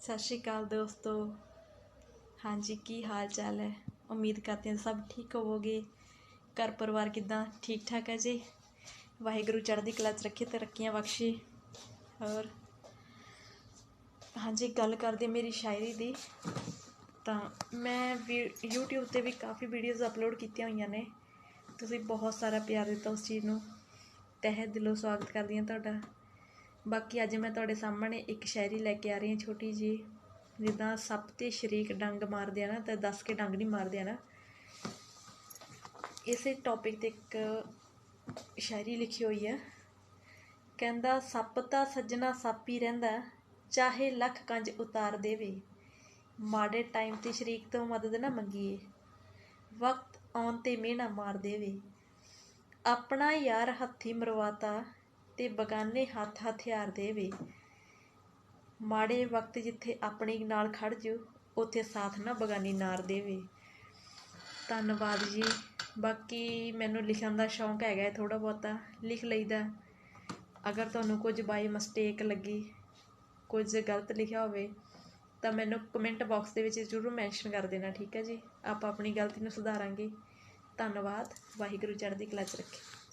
ਸਤਿ ਸ਼੍ਰੀ ਅਕਾਲ ਦੋਸਤੋ। ਹਾਂਜੀ, ਕੀ ਹਾਲ ਚਾਲ ਹੈ? ਉਮੀਦ ਕਰਦੇ ਹਾਂ ਸਭ ਠੀਕ ਹੋਵੋਗੇ। ਘਰ ਪਰਿਵਾਰ ਕਿਦਾਂ? ਠੀਕ ਠਾਕ ਹੈ ਜੀ? ਵਾਹਿਗੁਰੂ ਚੜ੍ਹਦੀ ਕਲਾ 'ਚ ਰੱਖੇ ਤਰੱਕੀਆਂ ਬਖਸ਼ੇ। ਹੋਰ ਹਾਂਜੀ, ਗੱਲ ਕਰਦੇ ਮੇਰੀ ਸ਼ਾਇਰੀ ਦੀ। ਤਾਂ ਮੈਂ ਵੀ YouTube ਤੇ ਵੀ ਕਾਫੀ ਵੀਡੀਓਜ਼ ਅਪਲੋਡ ਕੀਤੀਆਂ ਹੋਈਆਂ ਨੇ। ਤੁਸੀਂ ਬਹੁਤ ਸਾਰਾ ਪਿਆਰ ਦਿੱਤਾ ਉਸ ਚੀਜ਼ ਨੂੰ। ਤਹਿ ਦਿਲੋਂ ਸਵਾਗਤ ਕਰਦੀ ਹਾਂ ਤੁਹਾਡਾ। ਬਾਕੀ ਅੱਜ ਮੈਂ ਤੁਹਾਡੇ ਸਾਹਮਣੇ ਇੱਕ ਸ਼ਾਇਰੀ ਲੈ ਕੇ ਆ ਰਹੀ ਹਾਂ ਛੋਟੀ ਜੀ ਜਿੱਦਾਂ ਸੱਪ ਤੇ ਸ਼ਰੀਕ ਡੰਗ ਮਾਰਦੇ ਆ ਨਾ, ਤਾਂ ਦੱਸ ਕੇ ਡੰਗ ਨਹੀਂ ਮਾਰਦੇ ਆ ਨਾ। ਇਸੇ ਟੌਪਿਕ ਤੇ ਇੱਕ ਸ਼ਾਇਰੀ ਲਿਖੀ ਹੋਈ ਹੈ। ਕਹਿੰਦਾ, ਸੱਪ ਤਾਂ ਸੱਜਣਾ ਸੱਪ ਹੀ ਰਹਿੰਦਾ, ਚਾਹੇ ਲੱਖ ਕੰਜ ਉਤਾਰ ਦੇਵੇ। ਮਾੜੇ ਟਾਈਮ ਤੇ ਸ਼ਰੀਕ ਤੋਂ ਮਦਦ ਨਾ ਮੰਗੀਏ। ਵਕਤ ਆਉਣ ਤੇ ਮਿਹਣਾ ਮਾਰ ਦੇਵੇ। ਆਪਣਾ ਯਾਰ ਹੱਥੀ ਮਰਵਾਤਾ ਤੇ ਬਗਾਨੇ ਹੱਥ ਹਥਿਆਰ ਦੇਵੇ। ਮਾੜੇ ਵਕਤ ਜਿੱਥੇ ਆਪਣੀ ਨਾਲ ਖੜ ਜੂ ਉੱਥੇ ਸਾਥ ਨਾ ਬਗਾਨੀ ਨਾਰ ਦੇਵੇ। ਧੰਨਵਾਦ ਜੀ। ਬਾਕੀ ਮੈਨੂੰ ਲਿਖਣ ਦਾ ਸ਼ੌਂਕ ਹੈਗਾ ਹੈ ਥੋੜਾ ਬਹੁਤਾ। ਲਿਖ ਲਈਦਾ। ਅਗਰ ਤੁਹਾਨੂੰ ਕੁਝ ਬਾਈ ਮਿਸਟੇਕ ਲੱਗੀ, ਕੁਝ ਗਲਤ ਲਿਖਿਆ ਹੋਵੇ, ਤਾਂ ਮੈਨੂੰ ਕਮੈਂਟ ਬਾਕਸ ਦੇ ਵਿੱਚ ਜ਼ਰੂਰ ਮੈਂਸ਼ਨ ਕਰ ਦੇਣਾ, ਠੀਕ ਹੈ ਜੀ? ਆਪਾਂ ਆਪਣੀ ਗਲਤੀ ਨੂੰ ਸੁਧਾਰਾਂਗੇ। ਧੰਨਵਾਦ। ਵਾਹਿਗੁਰੂ ਚੜ੍ਹਦੀ ਕਲਾ 'ਚ ਰੱਖੇ।